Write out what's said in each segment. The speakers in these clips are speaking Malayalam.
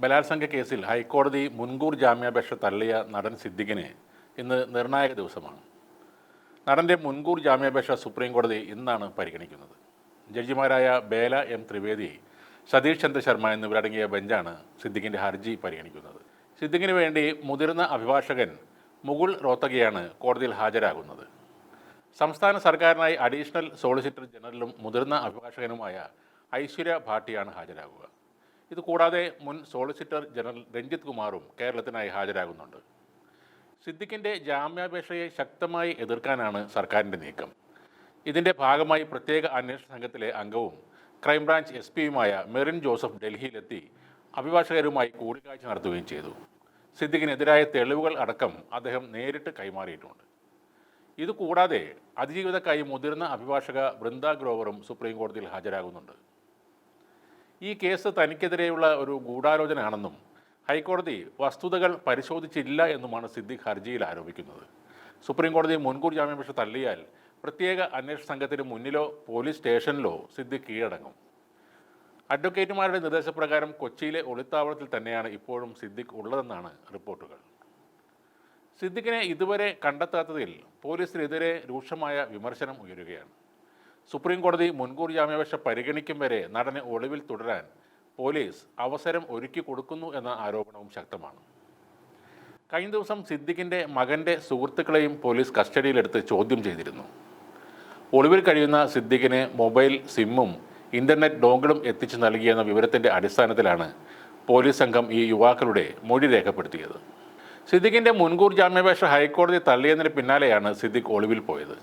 ബലാത്സംഗ കേസിൽ ഹൈക്കോടതി മുൻകൂർ ജാമ്യാപേക്ഷ തള്ളിയ നടൻ സിദ്ദിഖിന് ഇന്ന് നിർണായക ദിവസമാണ്. നടന്റെ മുൻകൂർ ജാമ്യാപേക്ഷ സുപ്രീം കോടതി ഇന്നാണ് പരിഗണിക്കുന്നത്. ജഡ്ജിമാരായ ബേല എം ത്രിവേദി സതീഷ് ചന്ദ്ര ശർമ്മ എന്നിവരടങ്ങിയ ബെഞ്ചാണ് സിദ്ദിഖിന്റെ ഹർജി പരിഗണിക്കുന്നത്. സിദ്ദിഖിന് വേണ്ടി മുതിർന്ന അഭിഭാഷകൻ മുകുൾ റോത്തകിയാണ് കോടതിയിൽ ഹാജരാകുന്നത്. സംസ്ഥാന സർക്കാരിനായി അഡീഷണൽ സോളിസിറ്റർ ജനറലും മുതിർന്ന അഭിഭാഷകനുമായ ഐശ്വര്യ ഭാട്ടിയാണ് ഹാജരാകുക. ഇത് കൂടാതെ മുൻ സോളിസിറ്റർ ജനറൽ രഞ്ജിത്ത് കുമാറും കേരളത്തിനായി ഹാജരാകുന്നുണ്ട്. സിദ്ദിഖിന്റെ ജാമ്യാപേക്ഷയെ ശക്തമായി എതിർക്കാനാണ് സർക്കാരിന്റെ നീക്കം. ഇതിന്റെ ഭാഗമായി പ്രത്യേക അന്വേഷണ സംഘത്തിലെ അംഗവും ക്രൈംബ്രാഞ്ച് എസ് പിയുമായ മെറിൻ ജോസഫ് ഡൽഹിയിലെത്തി അഭിഭാഷകരുമായി കൂടിക്കാഴ്ച നടത്തുകയും ചെയ്തു. സിദ്ദിഖിനെതിരായ തെളിവുകൾ അടക്കം അദ്ദേഹം നേരിട്ട് കൈമാറിയിട്ടുണ്ട്. ഇതുകൂടാതെ അതിജീവിതക്കായി മുതിർന്ന അഭിഭാഷക വൃന്ദ ഗ്രോവറും സുപ്രീം കോടതിയിൽ ഹാജരാകുന്നുണ്ട്. ഈ കേസ് തനിക്കെതിരെയുള്ള ഒരു ഗൂഢാലോചനയാണെന്നും ഹൈക്കോടതി വസ്തുതകൾ പരിശോധിച്ചില്ല എന്നുമാണ് സിദ്ദിഖ് ഹർജിയിൽ ആരോപിക്കുന്നത്. സുപ്രീം കോടതി മുൻകൂർ ജാമ്യാപേക്ഷ തള്ളിയാൽ പ്രത്യേക അന്വേഷണ സംഘത്തിന് മുന്നിലോ പോലീസ് സ്റ്റേഷനിലോ സിദ്ദിഖ് കീഴടങ്ങും. അഡ്വക്കേറ്റുമാരുടെ നിർദ്ദേശപ്രകാരം കൊച്ചിയിലെ ഒളിത്താവളത്തിൽ തന്നെയാണ് ഇപ്പോഴും സിദ്ദിഖ് ഉള്ളതെന്നാണ് റിപ്പോർട്ടുകൾ. സിദ്ദിഖിനെ ഇതുവരെ കണ്ടെത്താത്തതിൽ പോലീസിനെതിരെ രൂക്ഷമായ വിമർശനം ഉയരുകയാണ്. സുപ്രീം കോടതി മുൻകൂർ ജാമ്യാപേക്ഷ പരിഗണിക്കും വരെ നടനെ ഒളിവിൽ തുടരാൻ പോലീസ് അവസരം ഒരുക്കി കൊടുക്കുന്നു എന്ന ആരോപണവും ശക്തമാണ്. കഴിഞ്ഞ ദിവസം സിദ്ദിഖിന്റെ മകന്റെ സുഹൃത്തുക്കളെയും പോലീസ് കസ്റ്റഡിയിലെടുത്ത് ചോദ്യം ചെയ്തിരുന്നു. ഒളിവിൽ കഴിയുന്ന സിദ്ദിഖിന് മൊബൈൽ സിമ്മും ഇന്റർനെറ്റ് ഡോങ്കിളും എത്തിച്ചു നൽകിയെന്ന വിവരത്തിന്റെ അടിസ്ഥാനത്തിലാണ് പോലീസ് സംഘം ഈ യുവാക്കളുടെ മൊഴി രേഖപ്പെടുത്തിയത്. സിദ്ദിഖിന്റെ മുൻകൂർ ജാമ്യാപേക്ഷ ഹൈക്കോടതി തള്ളിയതിന് പിന്നാലെയാണ് സിദ്ദിഖ് ഒളിവിൽ പോയത്.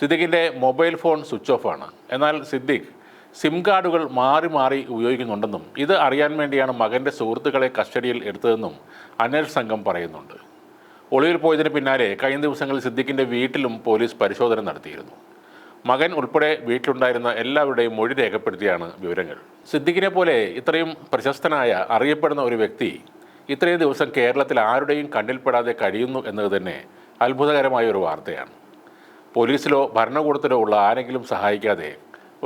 സിദ്ദിഖിന്റെ മൊബൈൽ ഫോൺ സ്വിച്ച് ഓഫ് ആണ്. എന്നാൽ സിദ്ദിഖ് സിം കാർഡുകൾ മാറി മാറി ഉപയോഗിക്കുന്നുണ്ടെന്നും ഇത് അറിയാൻ വേണ്ടിയാണ് മകന്റെ സുഹൃത്തുക്കളെ കസ്റ്റഡിയിൽ എടുത്തതെന്നും അന്വേഷണ സംഘം പറയുന്നുണ്ട്. ഒളിവിൽ പോയതിന് പിന്നാലെ കഴിഞ്ഞ ദിവസങ്ങളിൽ സിദ്ദിഖിന്റെ വീട്ടിലും പോലീസ് പരിശോധന നടത്തിയിരുന്നു. മകൻ ഉൾപ്പെടെ വീട്ടിലുണ്ടായിരുന്ന എല്ലാവരുടെയും മൊഴി രേഖപ്പെടുത്തിയാണ് വിവരങ്ങൾ. സിദ്ദിഖിനെ പോലെ ഇത്രയും പ്രശസ്തനായ അറിയപ്പെടുന്ന ഒരു വ്യക്തി ഇത്രയും ദിവസം കേരളത്തിൽ ആരുടെയും കണ്ണിൽപ്പെടാതെ കഴിയുന്നു എന്നത് തന്നെ അത്ഭുതകരമായ ഒരു വാർത്തയാണ്. പോലീസിലോ ഭരണകൂടത്തിലോ ഉള്ള ആരെങ്കിലും സഹായിക്കാതെ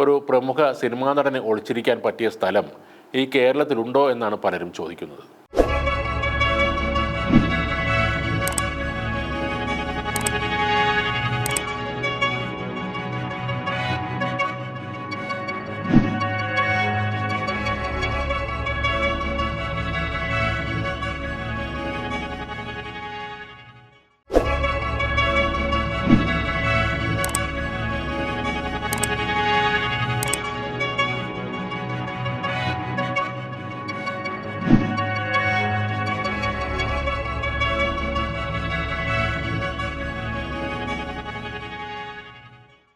ഒരു പ്രമുഖ സിനിമാ നടനെ ഒളിച്ചിരിക്കാൻ പറ്റിയ സ്ഥലം ഈ കേരളത്തിലുണ്ടോ എന്നാണ് പലരും ചോദിക്കുന്നത്.